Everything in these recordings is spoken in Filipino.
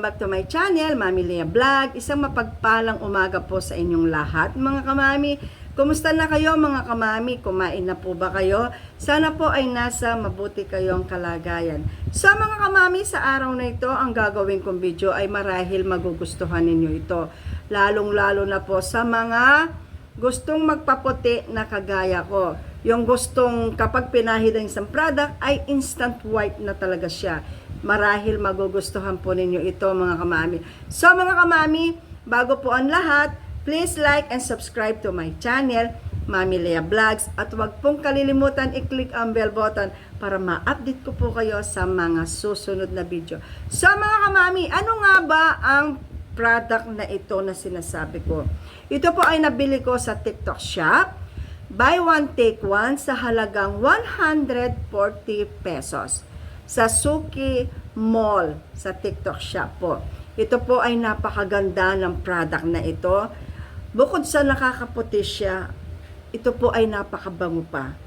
Welcome back to my channel, Mami Lea Vlog. Isang mapagpalang umaga po sa inyong lahat, mga kamami. Kumusta na kayo, mga kamami? Kumain na po ba kayo? Sana po ay nasa mabuti kayong kalagayan. Sa mga kamami, sa araw na ito, ang gagawin kong video ay marahil magugustuhan ninyo ito. Lalong-lalo na po sa mga gustong magpaputi na kagaya ko. Yung gustong kapag pinahid ang isang product ay instant white na talaga siya. Marahil magugustuhan po ninyo ito mga kamami. So mga kamami, bago po ang lahat, please like and subscribe to my channel, Mami Lea Vlogs. At huwag pong kalilimutan i-click ang bell button para ma-update ko po kayo sa mga susunod na video. So mga kamami, ano nga ba ang product na ito na sinasabi ko? Ito po ay nabili ko sa TikTok shop. Buy one, take one sa halagang 140 pesos sa Suki Mall sa TikTok shop po. Ito po ay napakaganda ng product na ito. Bukod sa nakakaputi siya, ito po ay napakabango pa.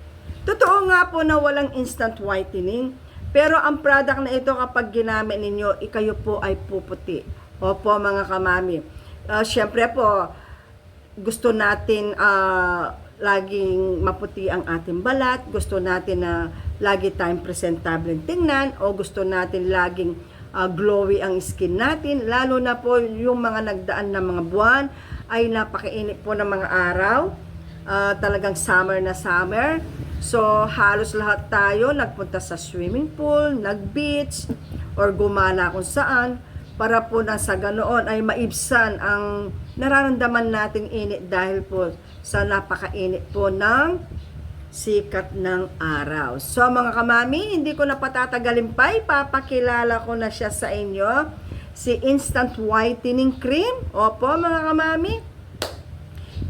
Totoo nga po na walang instant whitening, pero ang product na ito kapag ginamit ninyo, ikayo po ay puputi. Opo mga kamami. Uh, Siyempre po, gusto natin ah, laging maputi ang ating balat, gusto natin na lagi tayong presentable tingnan, o gusto natin laging ah, glowy ang skin natin, lalo na po yung mga nagdaan na mga buwan, ay napakainit po ng mga araw, Ah, talagang summer na summer. So, halos lahat tayo nagpunta sa swimming pool, nag-beach, or gumala kung saan, para po na sa ganoon ay maibsan ang nararamdaman nating init dahil po sa napakainit po ng sikat ng araw. So mga kamami, hindi ko na patatagalin pa, ipapakilala ko na siya sa inyo. Si Instant Whitening Cream. Opo mga kamami,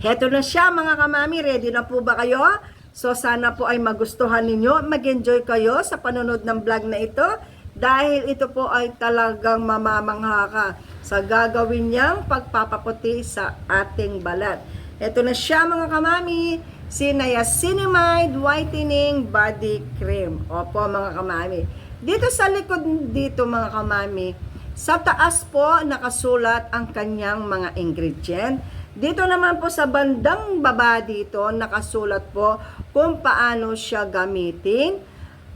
Heto na siya mga kamami, ready na po ba kayo? So sana po ay magustuhan ninyo, mag-enjoy kayo sa panonood ng vlog na ito dahil ito po ay talagang mamamangha ka sa gagawin niyang pagpapaputi sa ating balat. Heto na siya mga kamami, si Niacinamide Whitening Body Cream. Opo mga kamami. Dito sa likod dito mga kamami, sa taas po nakasulat ang kanyang mga ingredient. Dito naman po sa bandang baba dito, nakasulat po kung paano siya gamitin.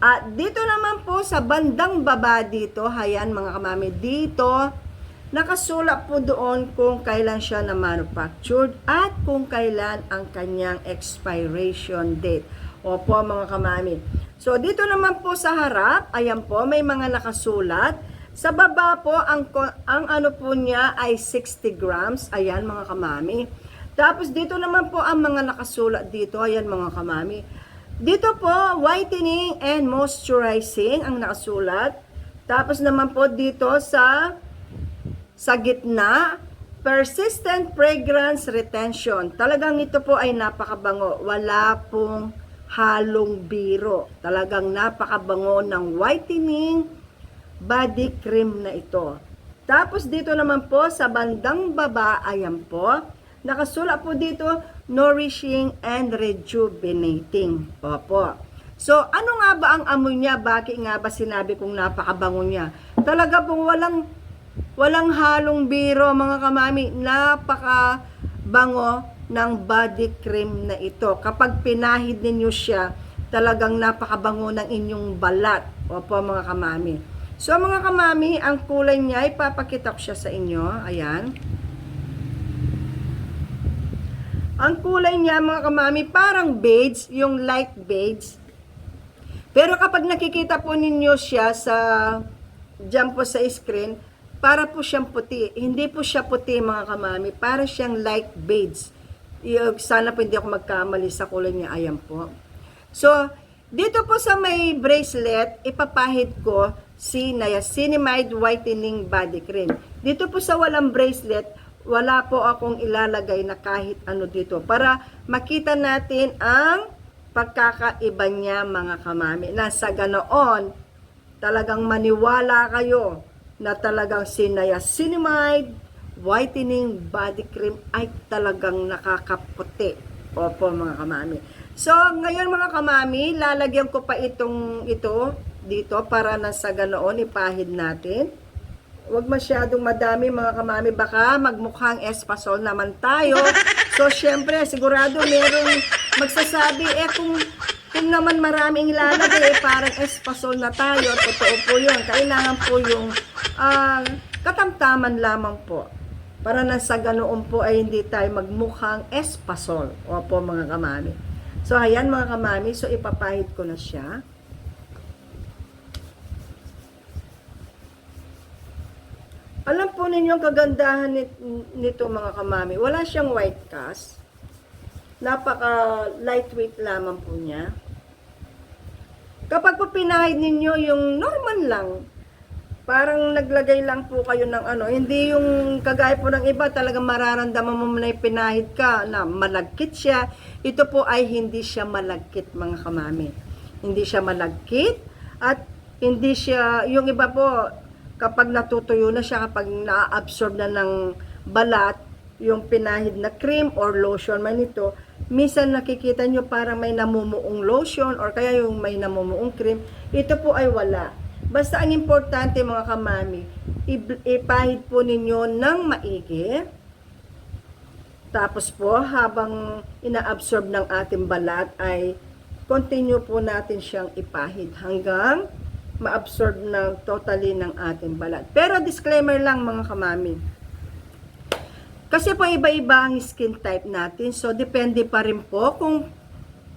At dito naman po sa bandang baba dito, hayan mga kamami, dito, nakasulat po doon kung kailan siya na manufactured at kung kailan ang kanyang expiration date. Opo mga kamami. So dito naman po sa harap, ayan po, may mga nakasulat. Sa baba po, ang, ang ano po niya ay 60 grams. Ayan mga kamami. Tapos dito naman po ang mga nakasulat dito. Ayan mga kamami. Dito po, whitening and moisturizing ang nakasulat. Tapos naman po dito sa sa gitna, persistent fragrance retention. Talagang ito po ay napakabango. Wala pong halong biro. Talagang napakabango ng whitening body cream na ito. Tapos dito naman po sa bandang baba, ayan po, nakasulat po dito, nourishing and rejuvenating. Opo. So, ano nga ba ang amoy niya? Bakit nga ba sinabi kong napakabango niya? Talaga pong walang, walang halong biro, mga kamami. Napakabango ng body cream na ito. Kapag pinahid ninyo siya, talagang napakabango ng inyong balat. Opo, mga kamami. So mga kamami, ang kulay niya, ipapakita ko siya sa inyo. Ayan. Ang kulay niya mga kamami, parang beige, yung light beige. Pero kapag nakikita po ninyo siya sa, dyan po sa screen, para po siyang puti. Hindi po siya puti mga kamami, para siyang light beige. Sana po hindi ako magkamali sa kulay niya. Ayan po. So, dito po sa may bracelet, ipapahid ko si Niacinamide Whitening Body Cream. Dito po sa walang bracelet, wala po akong ilalagay na kahit ano dito para makita natin ang pagkakaiba niya mga kamami. Na sa ganoon, talagang maniwala kayo na talagang si Niacinamide Whitening Body Cream ay talagang nakakaputi. Opo mga kamami. So, ngayon mga kamami, lalagyan ko pa itong ito dito para na sa ganoon ipahid natin. Wag masyadong madami mga kamami, baka magmukhang espasol naman tayo. So, syempre, sigurado merong magsasabi, eh kung, kung naman maraming ilalagay, eh, parang espasol na tayo. Totoo po yun. Kailangan po yung ah, katamtaman lamang po. Para na sa ganoon po ay hindi tayo magmukhang espasol. Opo mga kamami. So, ayan mga kamami. So, ipapahid ko na siya. Alam po ninyo ang kagandahan nit- nito mga kamami. Wala siyang white cast. Napaka lightweight lamang po niya. Kapag po pinahid ninyo yung normal lang, parang naglagay lang po kayo ng ano, hindi yung kagaya po ng iba, talagang mararamdaman mo na pinahid ka na malagkit siya. Ito po ay hindi siya malagkit mga kamami. Hindi siya malagkit at hindi siya, yung iba po, kapag natutuyo na siya, kapag na-absorb na ng balat, yung pinahid na cream or lotion man ito, minsan nakikita nyo parang may namumuong lotion or kaya yung may namumuong cream, ito po ay wala. Basta ang importante mga kamami, ipahid po ninyo ng maigi. Tapos po, habang inaabsorb ng ating balat ay continue po natin siyang ipahid hanggang ma-absorb ng totally ng ating balat. Pero disclaimer lang mga kamami, kasi po iba-iba ang skin type natin. So, depende pa rin po kung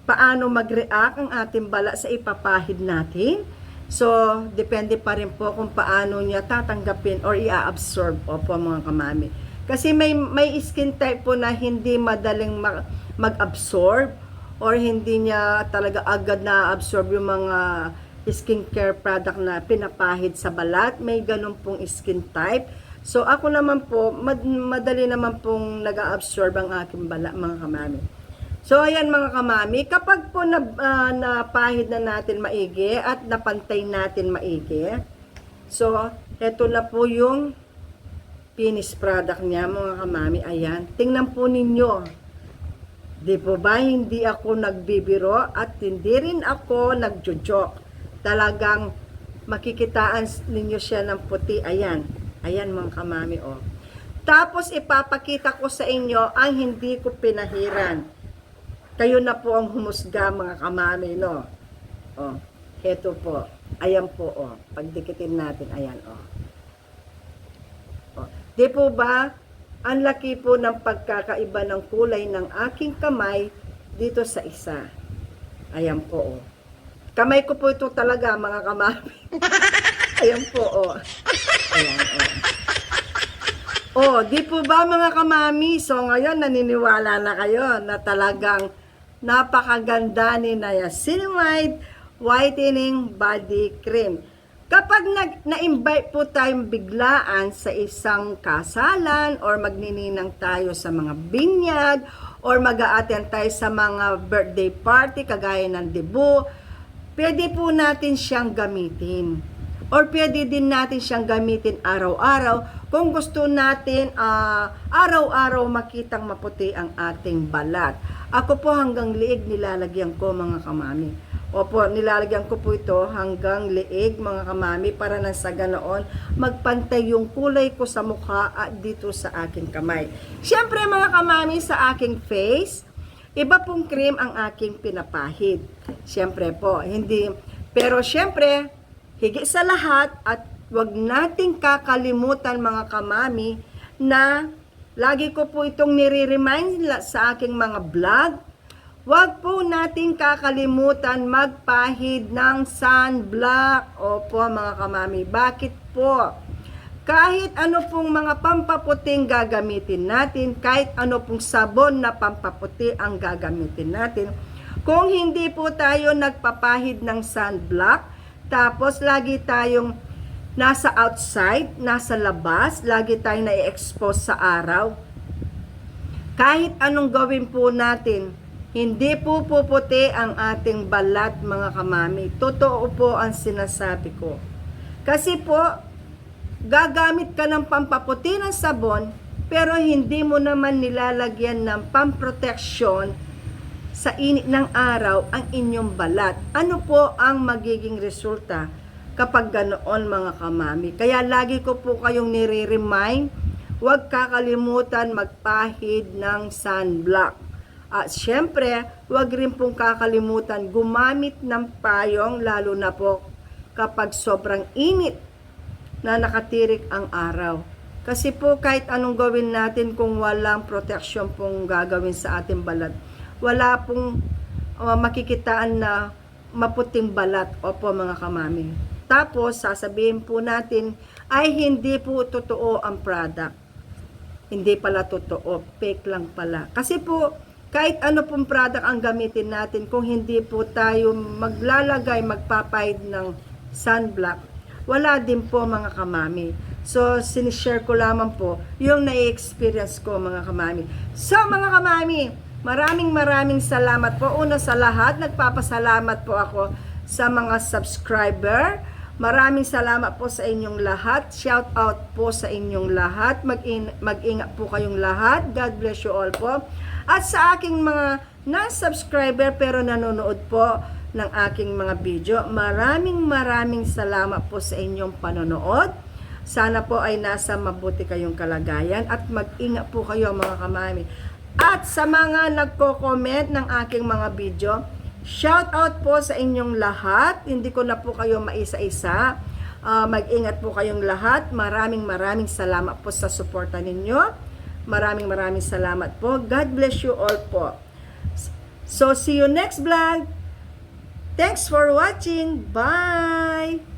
paano mag-react ang ating bala sa ipapahid natin. So, depende pa rin po kung paano niya tatanggapin or i-absorb Opo, mga kamami. Kasi may, may skin type po na hindi madaling ma- mag-absorb or hindi niya talaga agad na-absorb yung mga skincare product na pinapahid sa balat. May ganun pong skin type. So, ako naman po, mad- madali naman pong nag-absorb ang aking bala, mga kamami. So, ayan mga kamami, kapag po na, ah, napahid na natin maigi at napantay natin maigi, so, eto na po yung finished product niya, mga kamami. Ayan, tingnan po ninyo. Di po ba, hindi ako nagbibiro at hindi rin ako nagjojoke. Talagang makikitaan ninyo siya ng puti. Ayan, ayan mga kamami, oh. Tapos ipapakita ko sa inyo ang hindi ko pinahiran. Kayo na po ang humusga mga kamami, no? Oh, heto po. Ayan po, oh. Pagdikitin natin, ayan, oh. oh. Di po ba, ang laki po ng pagkakaiba ng kulay ng aking kamay dito sa isa. Ayan po, oh. Kamay ko po ito talaga, mga kamami. ayan po, oh. Ayan, oh. Oh, di po ba mga kamami? So ngayon naniniwala na kayo na talagang napakaganda ni Niacinamide Whitening Body Cream. Kapag nag, na-invite po tayong biglaan sa isang kasalan or magnininang tayo sa mga binyag or mag attend tayo sa mga birthday party kagaya ng debut, pwede po natin siyang gamitin. Or pwede din natin siyang gamitin araw-araw kung gusto natin ah, araw-araw makitang maputi ang ating balat. Ako po hanggang liig nilalagyan ko mga kamami. Opo, nilalagyan ko po ito hanggang liig mga kamami para na sa ganoon magpantay yung kulay ko sa mukha at dito sa aking kamay. Siyempre mga kamami sa aking face, iba pong cream ang aking pinapahid. Siyempre po, hindi, pero siyempre, higit sa lahat at wag nating kakalimutan mga kamami na lagi ko po itong nire-remind sa aking mga vlog. Wag po nating kakalimutan magpahid ng sunblock. Opo mga kamami, bakit po? Kahit ano pong mga pampaputing gagamitin natin, kahit ano pong sabon na pampaputi ang gagamitin natin, kung hindi po tayo nagpapahid ng sunblock, tapos lagi tayong nasa outside, nasa labas, lagi tayong na-expose sa araw, kahit anong gawin po natin, hindi po puputi ang ating balat mga kamami. Totoo po ang sinasabi ko. Kasi po, gagamit ka ng pampaputi ng sabon, pero hindi mo naman nilalagyan ng pamproteksyon sa init ng araw ang inyong balat. Ano po ang magiging resulta? kapag ganoon mga kamami. Kaya lagi ko po kayong nire-remind, huwag kakalimutan magpahid ng sunblock. At syempre, huwag rin pong kakalimutan gumamit ng payong lalo na po kapag sobrang init na nakatirik ang araw. Kasi po kahit anong gawin natin kung walang protection pong gagawin sa ating balat, wala pong uh, makikitaan na maputing balat. Opo mga kamami. Tapos sasabihin po natin ay hindi po totoo ang product. Hindi pala totoo, fake lang pala. Kasi po kahit ano pong product ang gamitin natin kung hindi po tayo maglalagay, magpapahid ng sunblock, wala din po mga kamami. So, sinishare ko lamang po yung na-experience ko mga kamami. So, mga kamami, maraming maraming salamat po. Una sa lahat, nagpapasalamat po ako sa mga subscriber. Maraming salamat po sa inyong lahat. Shout out po sa inyong lahat. Mag-in- mag-ingat po kayong lahat. God bless you all po. At sa aking mga non-subscriber pero nanonood po ng aking mga video, maraming maraming salamat po sa inyong panonood. Sana po ay nasa mabuti kayong kalagayan at mag-ingat po kayo mga kamami. At sa mga nagko-comment ng aking mga video, shout out po sa inyong lahat. Hindi ko na po kayo maisa-isa. Ah, mag-ingat po kayong lahat. Maraming maraming salamat po sa suporta ninyo. Maraming maraming salamat po. God bless you all po. So, see you next vlog. Thanks for watching. Bye!